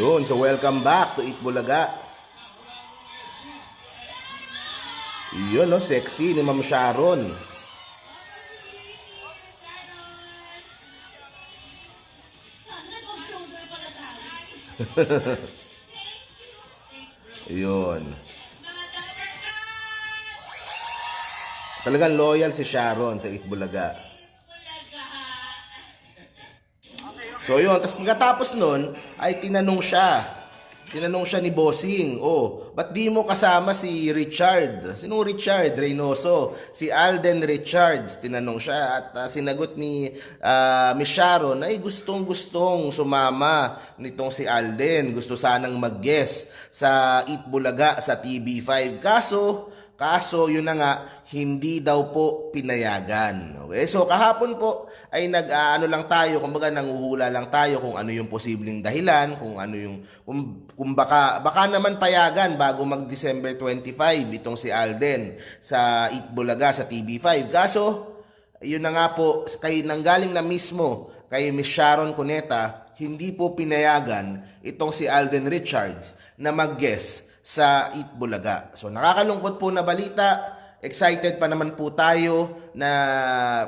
Yun, so welcome back to Eat Bulaga. Yun, no, sexy ni Ma'am Sharon. Yun. Talagang loyal si Sharon sa Eat Bulaga. So yun, tapos pagkatapos nun, ay tinanong siya. Tinanong siya ni Bossing, oh, ba't di mo kasama si Richard? Sinong Richard? Reynoso. Si Alden Richards, tinanong siya. At ah, sinagot ni ah, Miss Sharon, ay gustong-gustong sumama nitong si Alden. Gusto sanang mag-guest sa Eat Bulaga sa TV5. Kaso, Kaso, yun na nga, hindi daw po pinayagan. Okay? So, kahapon po ay nag-ano lang tayo, kumbaga nanguhula lang tayo kung ano yung posibleng dahilan, kung ano yung, kung, kung baka, baka naman payagan bago mag-December 25 itong si Alden sa Eat Bulaga sa TV5. Kaso, yun na nga po, kay nanggaling na mismo kay Miss Sharon Cuneta, hindi po pinayagan itong si Alden Richards na mag-guest sa Eat Bulaga. So nakakalungkot po na balita. Excited pa naman po tayo na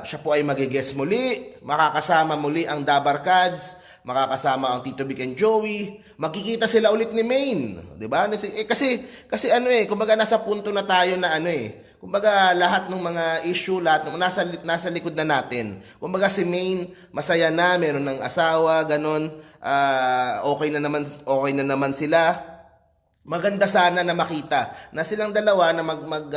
siya po ay magigess muli, makakasama muli ang Dabarkads, makakasama ang Tito Vic and Joey, magkikita sila ulit ni Maine, 'di ba? Eh, kasi kasi ano eh, kumbaga nasa punto na tayo na ano eh, Kumbaga lahat ng mga issue, lahat ng nasa nasa likod na natin. Kumbaga si Maine masaya na, meron ng asawa, ganun. ah, okay na naman okay na naman sila maganda sana na makita na silang dalawa na mag, mag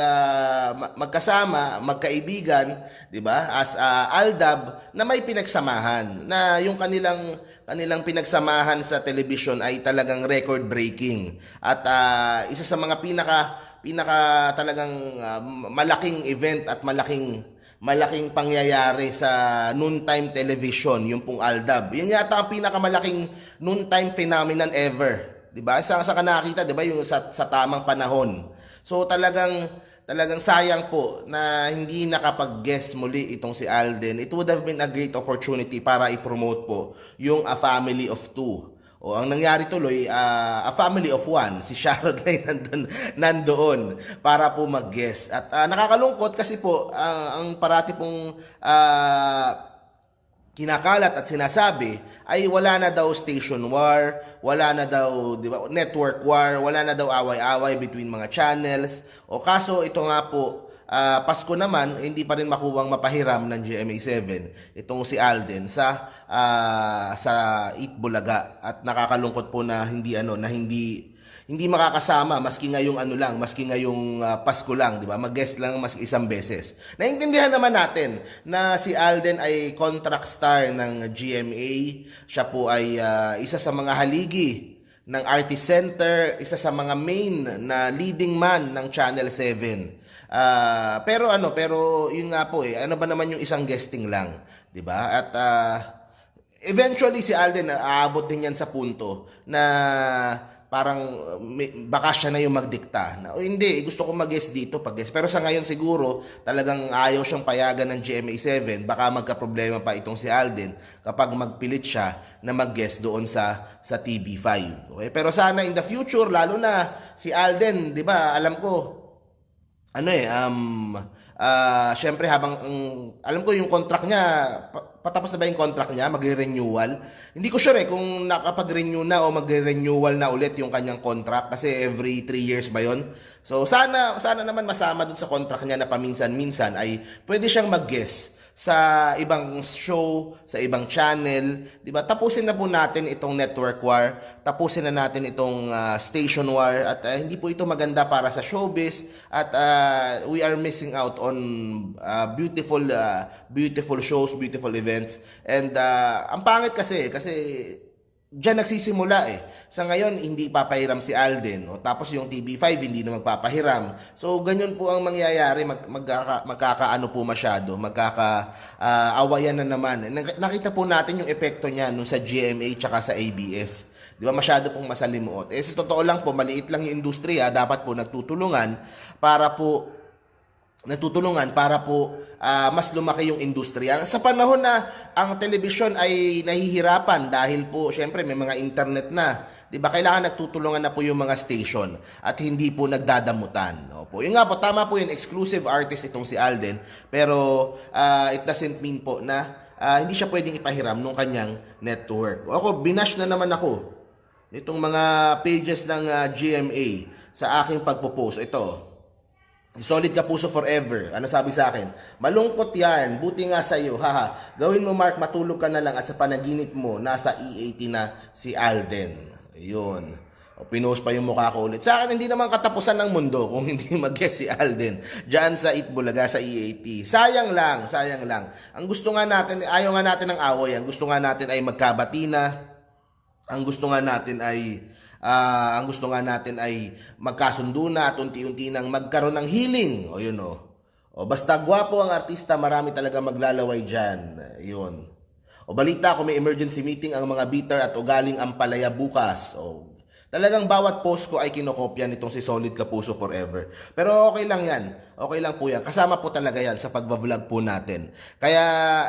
ma- magkasama, magkaibigan, 'di ba? As ah, Aldab na may pinagsamahan na yung kanilang kanilang pinagsamahan sa television ay talagang record breaking. At ah, isa sa mga pinaka pinaka talagang ah, malaking event at malaking malaking pangyayari sa noontime television, yung pong Aldab. Yan yata ang pinakamalaking noontime phenomenon ever. 'Di ba? Sa sa ka nakakita, 'di ba, yung sa, sa tamang panahon. So talagang talagang sayang po na hindi nakapag-guest muli itong si Alden. It would have been a great opportunity para i-promote po yung A Family of Two. O ang nangyari tuloy, ah, a family of one, si Sharon ay nandun, nandoon para po mag-guest. At ah, nakakalungkot kasi po, ah, ang parati pong ah, kinakalat at sinasabi ay wala na daw station war, wala na daw di ba, network war, wala na daw away-away between mga channels. O kaso ito nga po, ah, Pasko naman, hindi pa rin makuwang mapahiram ng GMA7 itong si Alden sa ah, sa Eat Bulaga at nakakalungkot po na hindi ano na hindi hindi makakasama maski ngayong ano lang, maski ngayong ah, Pasko lang, 'di ba? Mag-guest lang maski isang beses. Naintindihan naman natin na si Alden ay contract star ng GMA. Siya po ay ah, isa sa mga haligi ng Artist Center, isa sa mga main na leading man ng Channel 7. Ah, pero ano, pero yun nga po eh, ano ba naman yung isang guesting lang, 'di ba? At ah, eventually si Alden aabot din yan sa punto na parang uh, may- baka siya na yung magdikta na o hindi gusto ko mag-guest dito pag guest pero sa ngayon siguro talagang ayaw siyang payagan ng GMA7 baka magka-problema pa itong si Alden kapag magpilit siya na mag-guest doon sa sa TV5 okay? Pero sana in the future lalo na si Alden 'di ba alam ko ano eh, um, ah, syempre habang, ang- alam ko yung contract niya, patapos na ba yung contract niya, magre-renewal? Hindi ko sure eh kung nakapag-renew na o magre-renewal na ulit yung kanyang contract kasi every 3 years ba yon So sana, sana naman masama dun sa contract niya na paminsan-minsan ay pwede siyang mag-guest sa ibang show, sa ibang channel, 'di ba? Tapusin na po natin itong network war, tapusin na natin itong ah, station war at ah, hindi po ito maganda para sa showbiz at ah, we are missing out on ah, beautiful ah, beautiful shows, beautiful events. And ah, ang pangit kasi kasi Diyan nagsisimula eh. Sa ngayon, hindi papahiram si Alden. O, tapos yung TV5, hindi na magpapahiram. So, ganyan po ang mangyayari. Mag, magkaka, magkakaano po masyado. Magkaka-awayan na naman. Nak- Nakita po natin yung epekto niya nung sa GMA tsaka sa ABS. Di ba masyado pong masalimuot. Eh, sa totoo lang po, maliit lang yung industriya. Dapat po nagtutulungan para po natutulungan para po ah, mas lumaki yung industriya. Sa panahon na ang telebisyon ay nahihirapan dahil po syempre may mga internet na, 'di ba? Kailangan nagtutulungan na po yung mga station at hindi po nagdadamutan. Opo. Yun nga po, tama po yun, exclusive artist itong si Alden, pero ah, it doesn't mean po na ah, hindi siya pwedeng ipahiram nung kanyang network. Ako, binash na naman ako nitong mga pages ng ah, GMA sa aking pagpo-post. Ito, Solid ka puso forever. Ano sabi sa akin? Malungkot yan. Buti nga sa iyo. Haha. Gawin mo Mark, matulog ka na lang at sa panaginip mo, nasa E80 na si Alden. Ayun. O, pinost pa yung mukha ko ulit. Sa akin, hindi naman katapusan ng mundo kung hindi mag-guess si Alden. Diyan sa Itbulaga, sa E80. Sayang lang, sayang lang. Ang gusto nga natin, ayaw nga natin ng away. Ang gusto nga natin ay magkabati na. Ang gusto nga natin ay ah, ang gusto nga natin ay magkasundo na at unti-unti nang magkaroon ng healing. O yun o. O basta gwapo ang artista, marami talaga maglalaway diyan. Yun. O balita ko may emergency meeting ang mga bitter at ugaling ampalaya bukas. O Talagang bawat post ko ay kinokopya nitong si Solid Kapuso Forever. Pero okay lang yan. Okay lang po yan. Kasama po talaga yan sa pagbablog po natin. Kaya,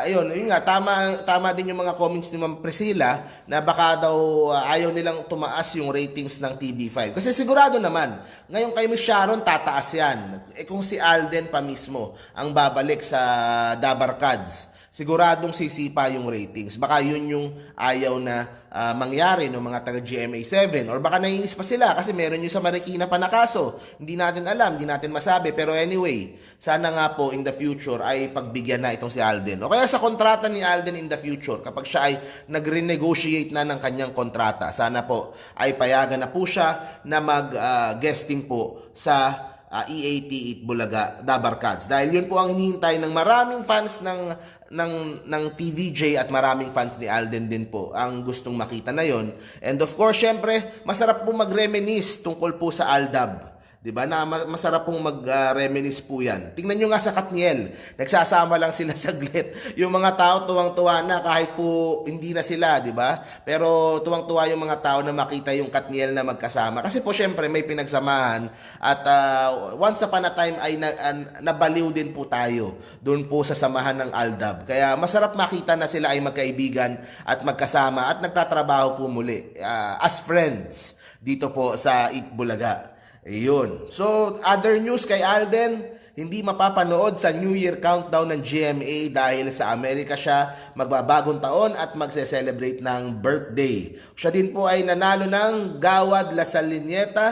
ayun, yun nga, tama, tama din yung mga comments ni Ma'am Priscilla na baka daw uh, ayaw nilang tumaas yung ratings ng TV5. Kasi sigurado naman, ngayon kay Miss Sharon, tataas yan. Eh kung si Alden pa mismo ang babalik sa Dabarkads, siguradong sisipa yung ratings. Baka yun yung ayaw na ah, mangyari ng mga taga GMA7 or baka nainis pa sila kasi meron yung sa Marikina pa na kaso. Hindi natin alam, hindi natin masabi. Pero anyway, sana nga po in the future ay pagbigyan na itong si Alden. O kaya sa kontrata ni Alden in the future, kapag siya ay nag-renegotiate na ng kanyang kontrata, sana po ay payagan na po siya na mag-guesting po sa uh, EAT Itbulaga Dabarkads. Dahil yun po ang hinihintay ng maraming fans ng ng ng TVJ at maraming fans ni Alden din po ang gustong makita na yon and of course syempre masarap po mag-reminisce tungkol po sa Aldab 'Di ba? Na ma- masarap pong mag-reminisce po 'yan. Tingnan niyo nga sa Katniel. Nagsasama lang sila saglit. Yung mga tao tuwang-tuwa na kahit po hindi na sila, 'di ba? Pero tuwang-tuwa yung mga tao na makita yung Katniel na magkasama. Kasi po syempre may pinagsamahan at ah, once upon a time ay na, an- nabaliw din po tayo doon po sa samahan ng Aldab. Kaya masarap makita na sila ay magkaibigan at magkasama at nagtatrabaho po muli ah, as friends dito po sa Itbulaga. Ayun. So, other news kay Alden, hindi mapapanood sa New Year countdown ng GMA dahil sa Amerika siya magbabagong taon at magse-celebrate ng birthday. Siya din po ay nanalo ng Gawad La Salineta,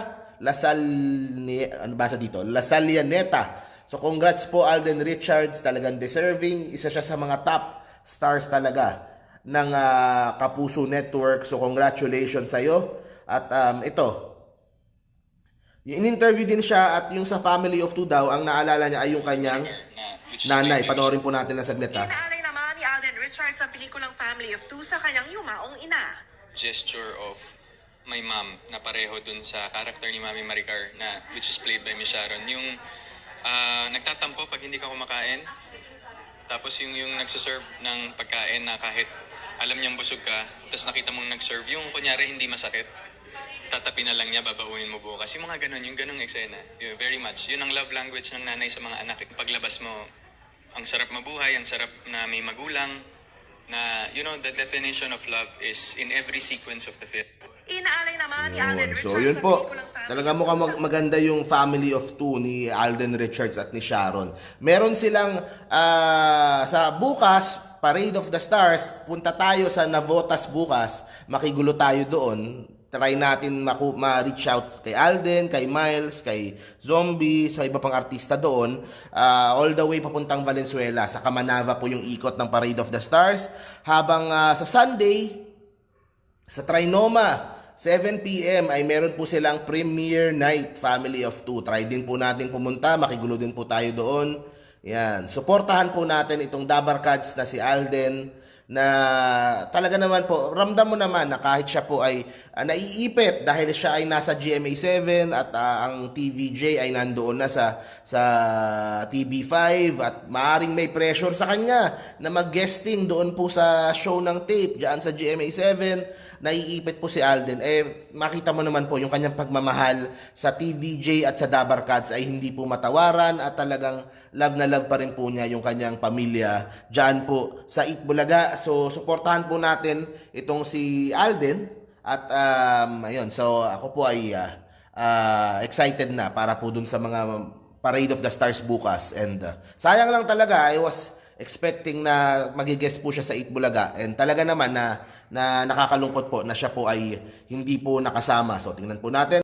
La Salni, ano ba sa dito? La Salianeta. So congrats po Alden Richards, talagang deserving. Isa siya sa mga top stars talaga ng ah, Kapuso Network. So congratulations sa iyo. At um, ito, in-interview din siya at yung sa Family of Two daw, ang naalala niya ay yung kanyang na nanay. Panoorin po natin ng saglit ha. Inaalay naman ni Alden Richards sa pelikulang Family of Two sa kanyang yumaong ina. gesture of my mom na pareho dun sa character ni Mami Maricar na which is played by Miss Sharon. Yung ah, nagtatampo pag hindi ka kumakain. Tapos yung yung nagsaserve ng pagkain na kahit alam niyang busog ka, tapos nakita mong nag-serve, yung kunyari hindi masakit, tatapi na lang niya, babaunin mo bukas. Yung mga ganun, yung ganung eksena. Yun, very much. Yun ang love language ng nanay sa mga anak. Paglabas mo, ang sarap mabuhay, ang sarap na may magulang, na, you know, the definition of love is in every sequence of the film. Inaalay naman ni Alden. Richards So yun po. Talaga mukhang mag- maganda yung family of two ni Alden Richards at ni Sharon. Meron silang ah, sa bukas, Parade of the Stars, punta tayo sa Navotas bukas. Makigulo tayo doon. Try natin maku- ma-reach out kay Alden, kay Miles, kay Zombie, sa iba pang artista doon. Ah, all the way papuntang Valenzuela. Sa Kamanava po yung ikot ng Parade of the Stars. Habang ah, sa Sunday, sa Trinoma, 7pm ay meron po silang premiere night, family of two. Try din po natin pumunta, makigulo din po tayo doon. Yan. Suportahan po natin itong Dabarkads na si Alden na talaga naman po, ramdam mo naman na kahit siya po ay ah, naiipit dahil siya ay nasa GMA7 at ah, ang TVJ ay nandoon na sa sa TV5 at maaring may pressure sa kanya na mag-guesting doon po sa show ng tape diyan sa GMA7 naiipit po si Alden. Eh makita mo naman po yung kanyang pagmamahal sa TVJ at sa Dabarkads ay hindi po matawaran at talagang love na love pa rin po niya yung kanyang pamilya diyan po sa Itbulaga. So suportahan po natin itong si Alden At um, ayun, so ako po ay ah, ah, excited na para po dun sa mga Parade of the Stars bukas. And ah, sayang lang talaga, I was expecting na magigest po siya sa Itbulaga. And talaga naman na, na nakakalungkot po na siya po ay hindi po nakasama. So tingnan po natin.